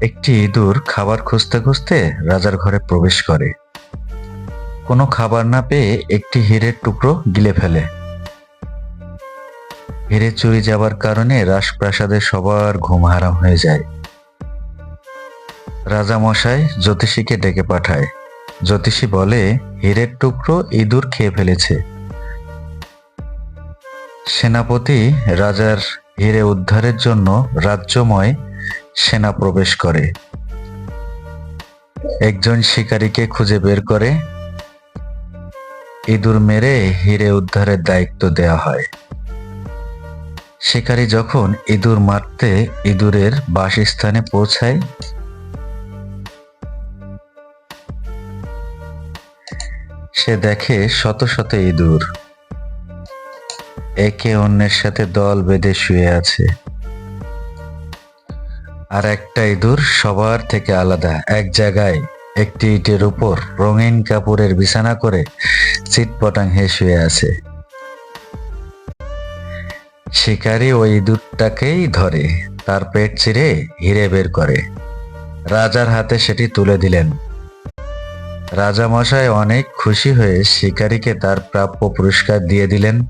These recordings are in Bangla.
একটি ইঁদুর খাবার খুঁজতে খুঁজতে রাজার ঘরে প্রবেশ করে। কোনো খাবার না পেয়ে একটি হীরের টুকরো গিলে ফেলে। হিরে চুরি যাবার কারণে রাজপ্রাসাদের সবার ঘুম হারাম হয়ে যায়। রাজা মশাই জ্যোতিষীকে ডেকে পাঠায়। জ্যোতিষী বলে, হীরের টুকরো ইঁদুর খেয়ে ফেলেছে। সেনাপতি রাজার হিরে উদ্ধারের জন্য রাজ্যময় সেনা প্রবেশ করে। একজন শিকারীকে খুঁজে বের করে। ইঁদুর মেরে হিরে উদ্ধারের দায়িত্ব দেওয়া হয়। শিকারী যখন ইঁদুর মারতে ইঁদুরের বাসস্থানে পৌঁছায়, সে দেখে শত শত ইঁদুর। একে অন্যের সাথে দল বেঁধে শুয়ে আছে। আর একটা ইঁদুর সবার থেকে আলাদা। এক জায়গায়, একটি ইটের উপর, রঙিন কাপড়ের বিছানা করে চিটপটাং হয়ে শুয়ে আছে। শিকারী ওই ইঁদুরটাকেই ধরে, তার পেট চিরে হিরে বের করে। রাজার হাতে সেটি তুলে দিলেন। রাজা মশাই অনেক খুশি হয়ে শিকারীকে তার প্রাপ্য পুরস্কার দিয়ে দিলেন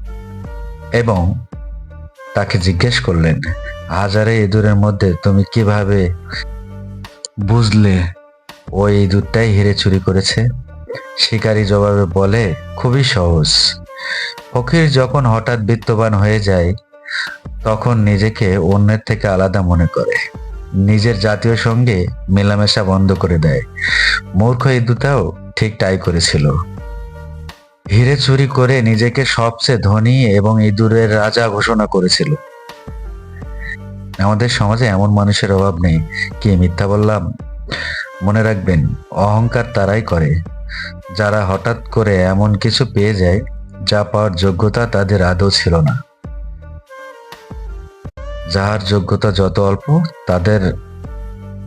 এবং তাকে জিজ্ঞেস করলেন হাজারে ইঁদুরের মধ্যে তুমি কীভাবে বুঝলে ওই ইঁদুরটাই হিরে চুরি করেছে? শিকারী জবাবে বলে, খুবই সহজ। ফকির যখন হঠাৎ বিত্তবান হয়ে যায়, তখন নিজেকে অন্যের থেকে আলাদা মনে করে। নিজের জাতীয় সঙ্গে মেলামেশা বন্ধ করে দেয়। মূর্খ ইঁদুরটাও ঠিক তাই করেছিল। হিরে চুরি করে নিজেকে সবচেয়ে ধনী এবং ইঁদুরের রাজা ঘোষণা করেছিল। আমাদের সমাজে এমন মানুষের অভাব নেই। কি মিথ্যা বললাম? মনে রাখবেন, অহংকার তারাই করে। যারা হঠাৎ করে এমন কিছু পেয়ে যায়, যা পাওয়ার যোগ্যতা তাদের আদৌ ছিল না। যাহার যোগ্যতা যত অল্প, তাদের,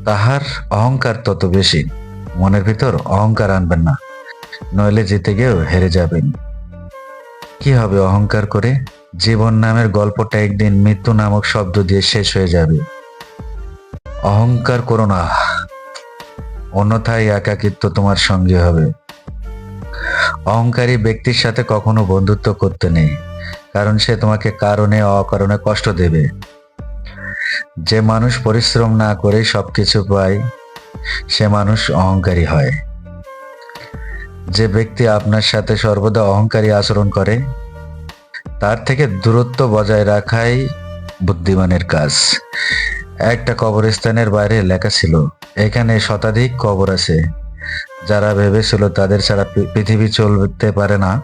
তাহার অহংকার তত বেশি। মনের ভিতর অহংকার আনবেন না, নইলে জিতে গিয়েও হেরে যাবেন। কি হবে অহংকার করে? জীবন নামের গল্পটা একদিন মৃত্যু নামক শব্দ দিয়ে শেষ হয়ে যাবে। অহংকার করো না। অন্যথায় একাকিত্ব তোমার সঙ্গে হবে। অহংকারী ব্যক্তির সাথে কখনো বন্ধুত্ব করতে নেই, কারণ সে তোমাকে কারণে অকারণে কষ্ট দেবে। যে মানুষ পরিশ্রম না করে সবকিছু পায়, সে মানুষ অহংকারী হয়। যে ব্যক্তি আপনার সাথে সর্বদা অহংকারী আচরণ করে তার থেকে দূরত্ব বজায় রাখাই বুদ্ধিমানের কাজ। একটা কবরস্থানের বাইরে লেখা ছিল এখানে শতাধিক কবর আছে। যারা ভেবেছিল তাদের ছাড়া পৃথিবী চলতে পারে না।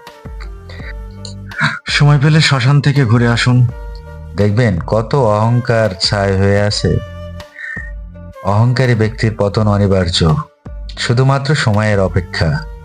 সময় পেলে শ্মশান থেকে ঘুরে আসুন। দেখবেন কত অহংকার ছায় হয়ে আছে। অহংকারী ব্যক্তির পতন অনিবার্য। শুধুমাত্র সময়ের অপেক্ষা।